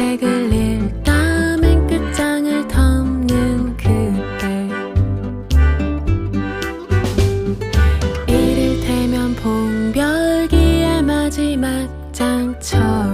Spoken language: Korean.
책을 읽다 맨 끝장을 덮는 그때. 이를테면 봄 별기의 마지막 장처럼